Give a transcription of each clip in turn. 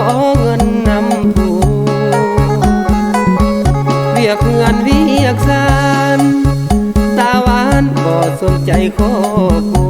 ขอเงินนำผู้เรียกเงินเรียกสารตาหวานบ่สนใจขอกู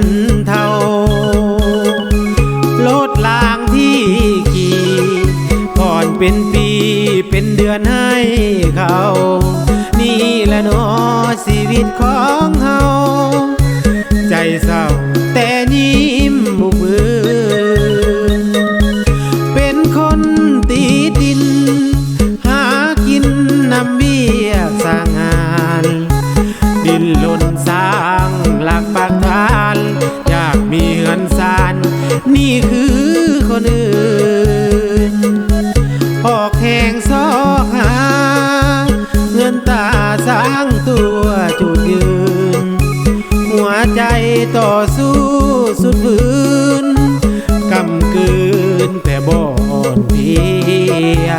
nunca นี่คือคนอื่นพอกแข่งซอกหา เงินตาสร้างตัวจุดยืน หัวใจต่อสู้สุดฝืนกำกืนแต่บ่อนเพีย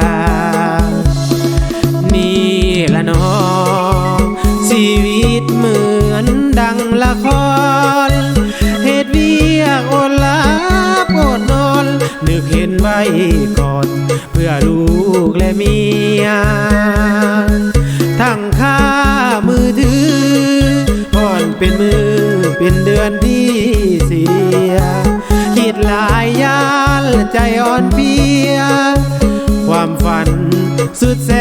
นึกเห็นไว้ก่อน เพื่อลูกและเมีย ทั้งค่ามือถือผ่อนเป็นมือเป็นเดือนที่เสีย คิดหลายยานใจอ่อนเพีย ความฝันสุดแส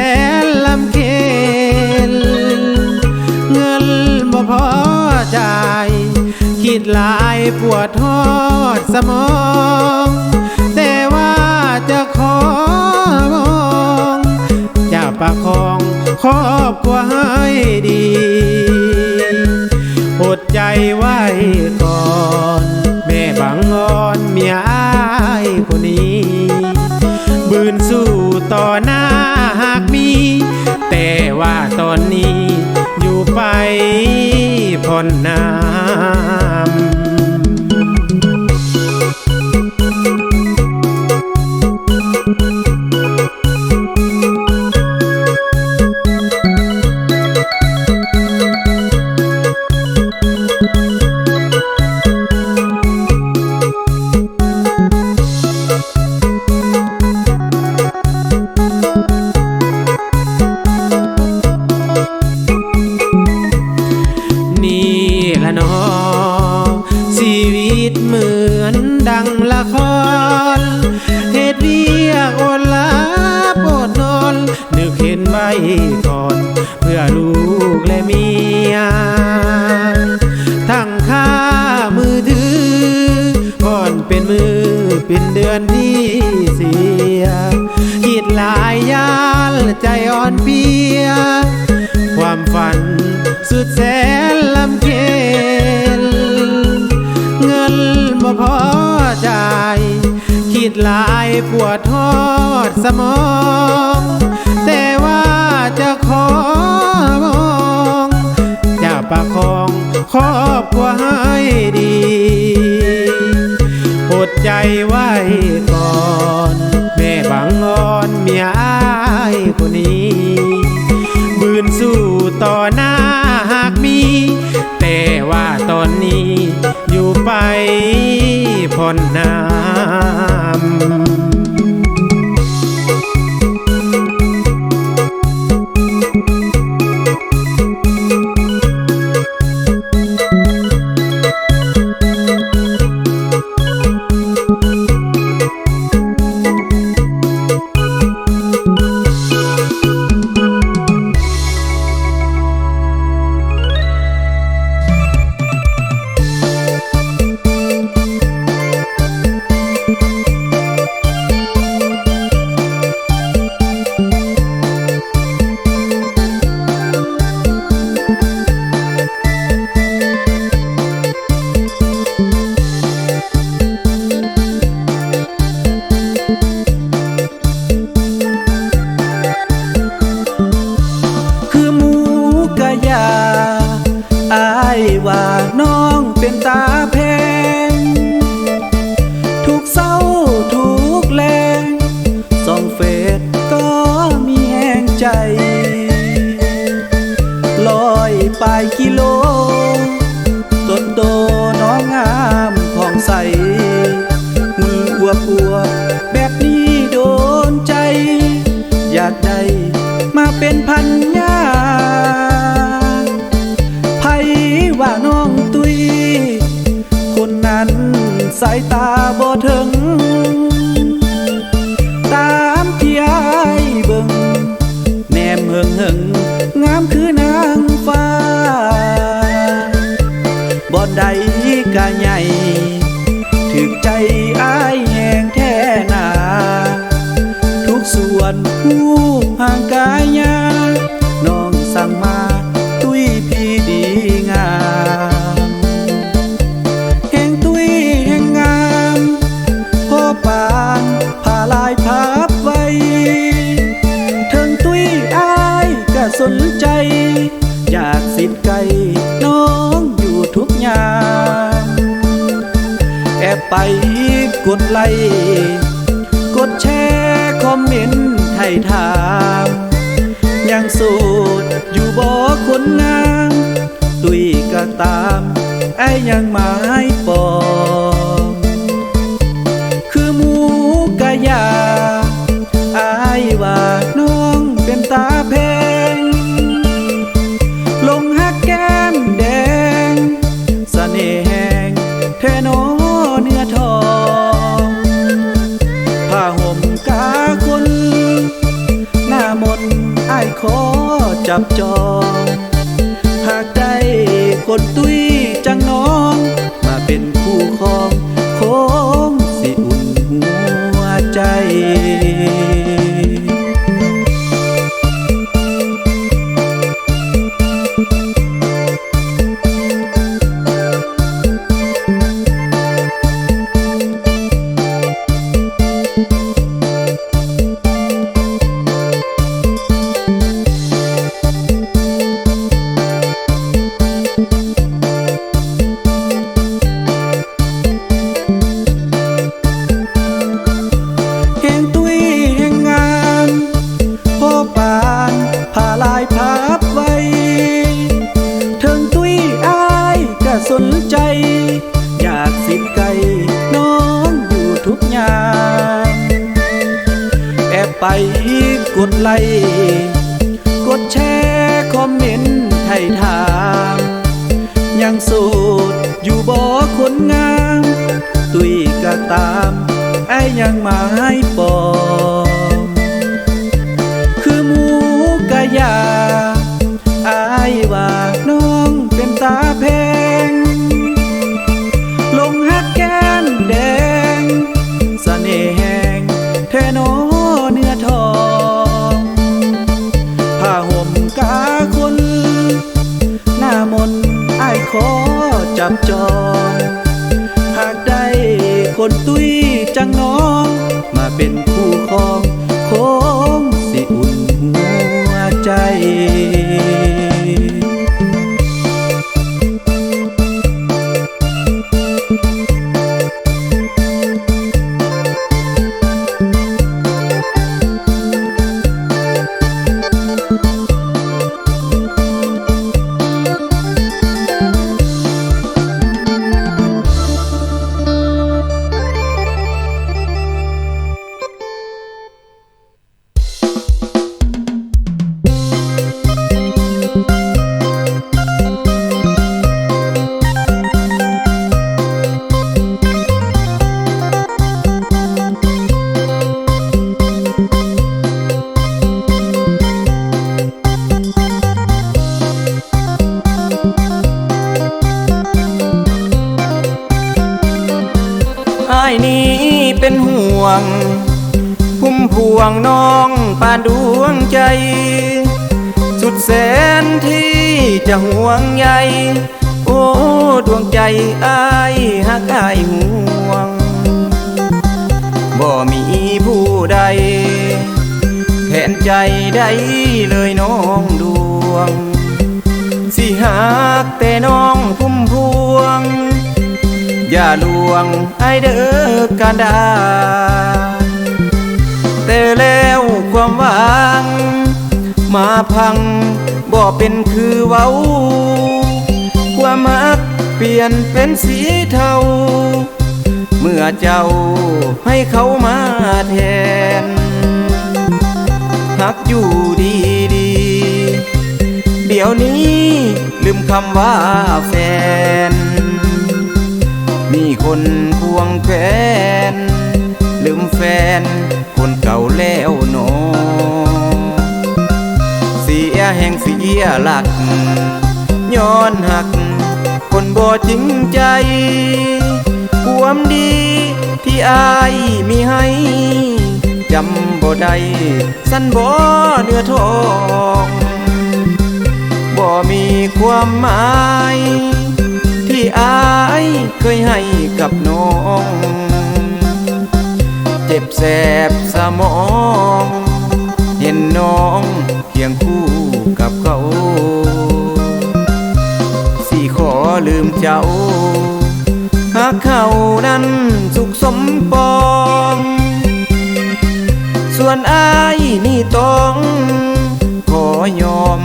นลำเค็นเงินบ่พอใจคิดหลายปวดทอดสมอง จะขอมองจะประคองครอบครัวให้ดีอดใจไว้ก่อน แม่บังอ่อนเมียอายคนนี้ บืนสู้ต่อหน้าหากมี แต่ว่าตอนนี้อยู่ไปผ่อนน้ำ ใจอ่อนเพีย ความฝันสุดแสนลำเค็นเงินบ่พอจ่าย คิดหลายปวดทอดสมอง แต่ว่าจะขอมองจะประคองครอบครัวให้ดีอดใจไว้ก่อน แม่บังออน เมียอายคนนี้บืนสู้ต่อหน้าหากมี แต่ว่าตอนนี้อยู่ไปผ่อนน้า ปลายกิโลต้นโตน้องงามผ่องใส มืออวบอวบแบบนี้โดนใจ อยากได้มาเป็นพันยาไผว่าน้องตุย คนนั้นสายตาบ บ่ใดกะใหญ่ถึกใจอายแหงแท่นา ทุกส่วนผู้ห่างกายา กดไลค์กดแชร์คอมเมนต์ไทยถามยังโสดอยู่บ่คนงามตุยก็ตามไอ้ยังมา จับจอง หากได้คนตุ้ย กดไลค์กดแชร์คอมเมนต์ไทยถามยังโสดอยู่บ่คนงาม ตุยก็ตามไอ้ยังหมายปอ จร หากได้คนตุ้ยจังน้อง มาเป็นคู่ครอง งน้องปานดวงใจ สุดแสนที่จะห่วงใยโอ้ดวงใจอายหักอายห่วง บ่มีผู้ใดแทนใจได้เลยน้องดวง สิหักแต่น้องพุ่มพวง อย่าลวงไอเด้อกันดา ความหวัง มาพังบ่เป็นคือเว้า ความมักเปลี่ยนเป็นสีเทา เมื่อเจ้าให้เขามาแทนหักอยู่ดีดี เดี๋ยวนี้ลืมคำว่าแฟน มีคนควงแฟนลืมแฟน คนเก่าแล้วหนอเสียแห่งเสียหลัก ย้อนหัก คนบ่จริงใจ ความดีที่อายมีให้จำบ่ได้สั้นบ่เนื้อทองบ่มีความหมาย ที่อายเคยให้กับน้อง แสบสมอง เห็นน้องเคียงคู่กับเขาสิขอลืมเจ้าหากเขานั้นสุขสมปอง ส่วนอายนี่ต้อง ขอยอม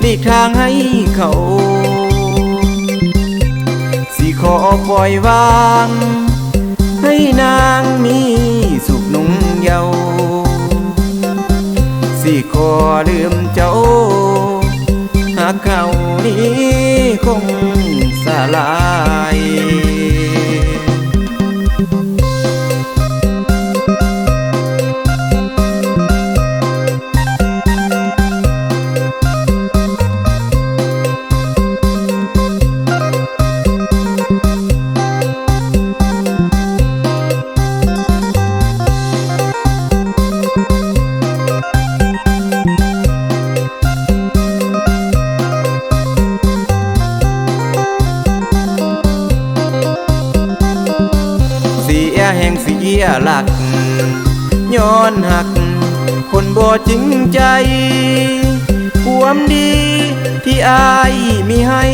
หลีกทางให้เขาสิขอปล่อยวาง ให้นางมี เยาว์สิขอลืมเจ้า หากเขานี้คงสลาย ยหลัก ย้อนหัก คนบ่จริงใจ ความดีที่อายมีให้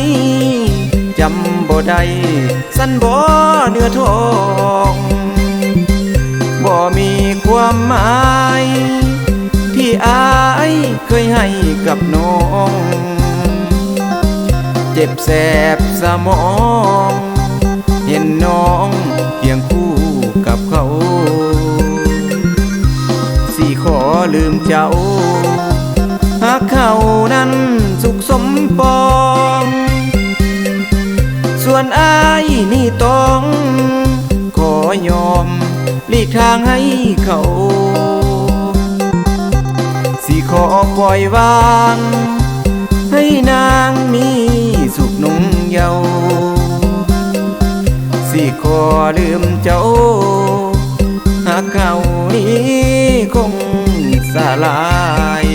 จำบ่ได้สั้นบ่เนื้อทองบ่มีความหมายที่อายเคยให้กับน้อง เจ็บแสบสมอง เห็นน้องเคียงคู่ สมปอง ส่วนอายนี่ต้องขอยอมหลีกทางให้เขา สิขอปล่อยวาง ให้นางมีสุขนุ่งเยาว์สิขอลืมเจ้า หากเขานี้คงสลาย